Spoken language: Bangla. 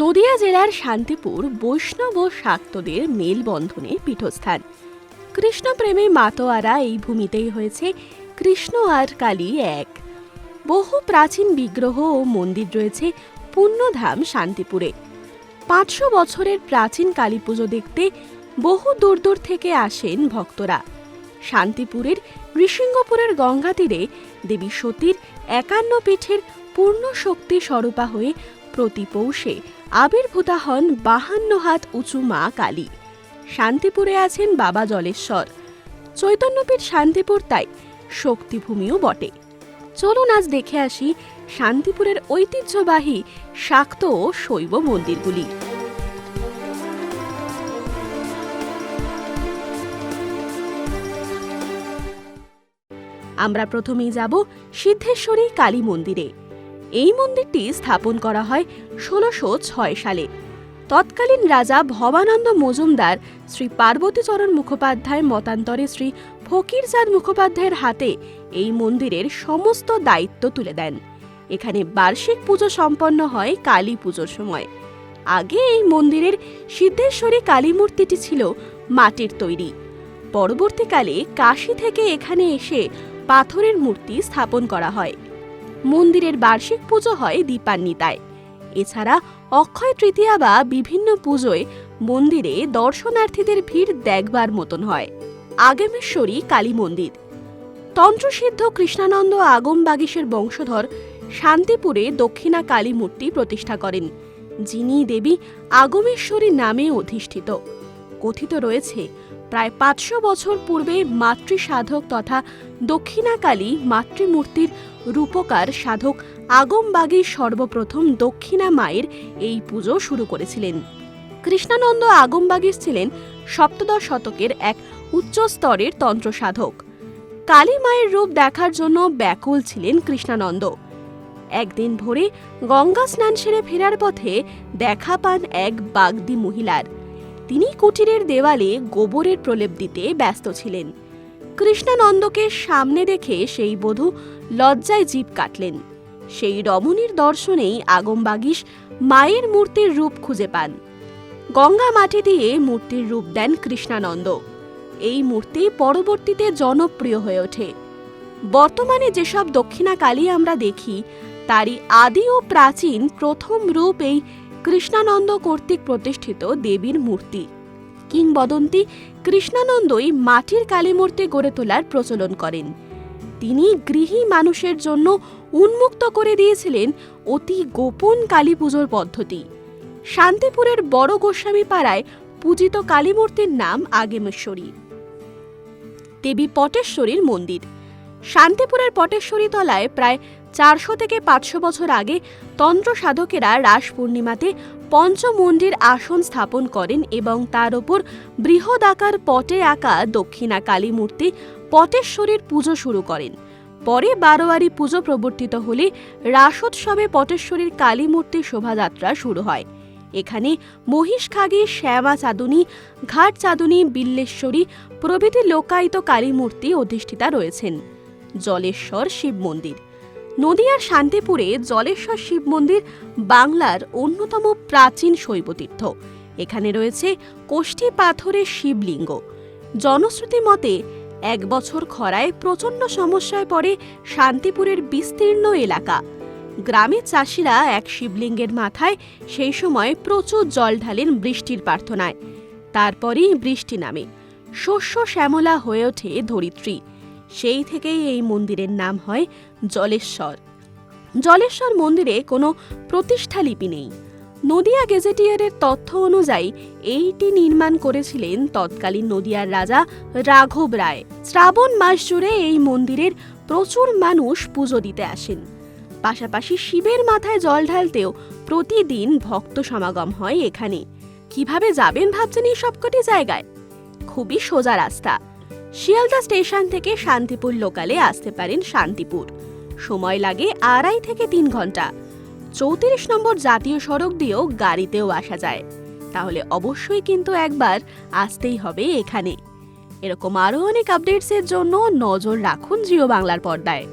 নদিয়া জেলার শান্তিপুর বৈষ্ণব ও শাক্তদের মেলবন্ধনের পীঠস্থান। কৃষ্ণপ্রেমী মাতোয়ারা এই ভূমিতেই হয়েছে কৃষ্ণ আর কালী এক। বহু প্রাচীন বিগ্রহ ও মন্দির রয়েছে পুণ্যধাম শান্তিপুরে। পাঁচশো বছরের প্রাচীন কালী পুজো দেখতে বহু দূর দূর থেকে আসেন ভক্তরা। শান্তিপুরের নৃসিংহপুরের গঙ্গা তীরে দেবী সতীর একান্ন পীঠের পূর্ণ শক্তি স্বরূপা হয়ে প্রতি পৌষে আবির্ভূতা হন বাহান্ন হাত উঁচু মা কালী। শান্তিপুরে আছেন বাবা জলেশ্বর। চৈতন্যপীঠ শান্তিপুর তাই শক্তিভূমিও বটে। চলুন আজ দেখে আসি শান্তিপুরের ঐতিহ্যবাহী শাক্ত ও শৈব মন্দিরগুলি। আমরা প্রথমেই যাব সিদ্ধেশ্বরী কালী মন্দিরে। এই মন্দিরটি স্থাপন করা হয় ষোলোশো ছয় সালে। তৎকালীন রাজা ভবানন্দ মজুমদার শ্রী পার্বতীচরণ মুখোপাধ্যায় মতান্তরে শ্রী ফকিরচাঁদ মুখোপাধ্যায়ের হাতে এই মন্দিরের সমস্ত দায়িত্ব তুলে দেন। এখানে বার্ষিক পুজো সম্পন্ন হয় কালী পুজোর সময়। আগে এই মন্দিরের সিদ্ধেশ্বরী কালী মূর্তিটি ছিল মাটির তৈরি। পরবর্তীকালে কাশী থেকে এখানে এসে পাথরের মূর্তি স্থাপন করা হয়। মন্দিরের বার্ষিক পুজো হয় দীপান্বিতায়। এছাড়া অক্ষয় তৃতীয়া বা বিভিন্ন পুজোয় মন্দিরে দর্শনার্থীদের ভিড় দেখবার মতন হয়। আগমেশ্বরী কালী মন্দির। তন্ত্রসিদ্ধ কৃষ্ণানন্দ আগম বাগিসের বংশধর শান্তিপুরে দক্ষিণা কালী মূর্তি প্রতিষ্ঠা করেন, যিনি দেবী আগমেশ্বরী নামে অধিষ্ঠিত। কথিত রয়েছে প্রায় পাঁচশো বছর পূর্বে মাতৃ সাধক তথা দক্ষিণাকালী মাতৃমূর্তির রূপকার সাধক আগমবাগী সর্বপ্রথম দক্ষিণা মায়ের এই পুজো শুরু করেছিলেন। কৃষ্ণানন্দ আগমবাগীর ছিলেন সপ্তদশ শতকের এক উচ্চ স্তরের তন্ত্র সাধক। কালী মায়ের রূপ দেখার জন্য ব্যাকুল ছিলেন কৃষ্ণানন্দ। একদিন ভোরে গঙ্গা স্নান সেরে ফেরার পথে দেখা পান এক বাগদি মহিলার। তিনি কুটিরের দেওয়ালে গোবরের প্রলেপ দিতে ব্যস্ত ছিলেন। কৃষ্ণানন্দকে সামনে দেখে সেই বধূ লজ্জায় জীব কাটলেন। সেই রমণীর দর্শনেই আগমবাগিস মায়ের মূর্তির রূপ খুঁজে পান। গঙ্গা মাটি দিয়ে মূর্তির রূপ দেন কৃষ্ণানন্দ। এই মূর্তি পরবর্তীতে জনপ্রিয় হয়ে ওঠে। বর্তমানে যেসব দক্ষিণা কালী আমরা দেখি, তারই আদি ও প্রাচীন প্রথম রূপ এই কৃষ্ণানন্দ কর্তৃক প্রতিষ্ঠিত দেবীর মূর্তি। কিংবদন্তি কৃষ্ণানন্দই মাটির কালী মূর্তি গড়ে তোলার প্রচলন করেন। তিনি গৃহী মানুষের জন্য উন্মুক্ত করে দিয়েছিলেন অতি গোপন কালী পুজোর পদ্ধতি। শান্তিপুরের বড় গোস্বামী পাড়ায় পূজিত কালীমূর্তির নাম আগেমেশ্বরী। দেবী পটেশ্বরীর মন্দির। শান্তিপুরের পটেশ্বরী তলায় প্রায় চারশো থেকে পাঁচশো বছর আগে তন্ত্র সাধকেরা রাস পূর্ণিমাতে পঞ্চমন্ডির আসন স্থাপন করেন এবং তার ওপর বৃহদাকার পটে আঁকা দক্ষিণা কালী মূর্তি পটেশ্বরীর পুজো শুরু করেন। পরে বারোয়ারি পুজো প্রবর্তিত হলে রাসোৎসবে পটেশ্বরীর কালী মূর্তির শোভাযাত্রা শুরু হয়। এখানে মহিষখাগী, শ্যামা চাঁদুনি, ঘাট চাঁদুনি, বিল্লেশ্বরী প্রভৃতি লোকায়িত কালী মূর্তি অধিষ্ঠিতা রয়েছেন। জলেশ্বর শিব মন্দির। নদিয়ার শান্তিপুরে জলেশ্বর শিব মন্দির বাংলার অন্যতম প্রাচীন শৈবতীর্থ। এখানে রয়েছে কোষ্ঠী পাথরের শিবলিঙ্গ। জনশ্রুতি মতে, এক বছর খরায় প্রচণ্ড সমস্যায় পড়ে শান্তিপুরের বিস্তীর্ণ এলাকা। গ্রামের চাষিরা এক শিবলিঙ্গের মাথায় সেই সময় প্রচুর জল ঢালেন বৃষ্টির প্রার্থনায়। তারপরেই বৃষ্টি নামে। শস্য শ্যামলা হয়ে ওঠে ধরিত্রী। সেই থেকেই এই মন্দিরের নাম হয় জলেশ্বর। জলেশ্বর মন্দিরে কোনো প্রতিষ্ঠা লিপি নেই। নদিয়া গেজেটিয়ারের তথ্য অনুযায়ী এইটি নির্মাণ করেছিলেন তৎকালীন নদিয়ার রাজা রাঘব রায়। শ্রাবণ মাস জুড়ে এই মন্দিরের প্রচুর মানুষ পুজো দিতে আসেন। পাশাপাশি শিবের মাথায় জল ঢালতেও প্রতিদিন ভক্ত সমাগম হয় এখানে। কীভাবে যাবেন ভাবছেন এই সবকটি জায়গায়? খুবই সোজা রাস্তা। শিয়ালদা স্টেশন থেকে শান্তিপুর লোকালে আসতে পারেন শান্তিপুর। সময় লাগে আড়াই থেকে তিন ঘণ্টা। চৌত্রিশ নম্বর জাতীয় সড়ক দিয়েও গাড়িতেও আসা যায়। তাহলে অবশ্যই কিন্তু একবার আসতেই হবে এখানে। এরকম আরও অনেক আপডেটসের জন্য নজর রাখুন জিও বাংলার পর্দায়।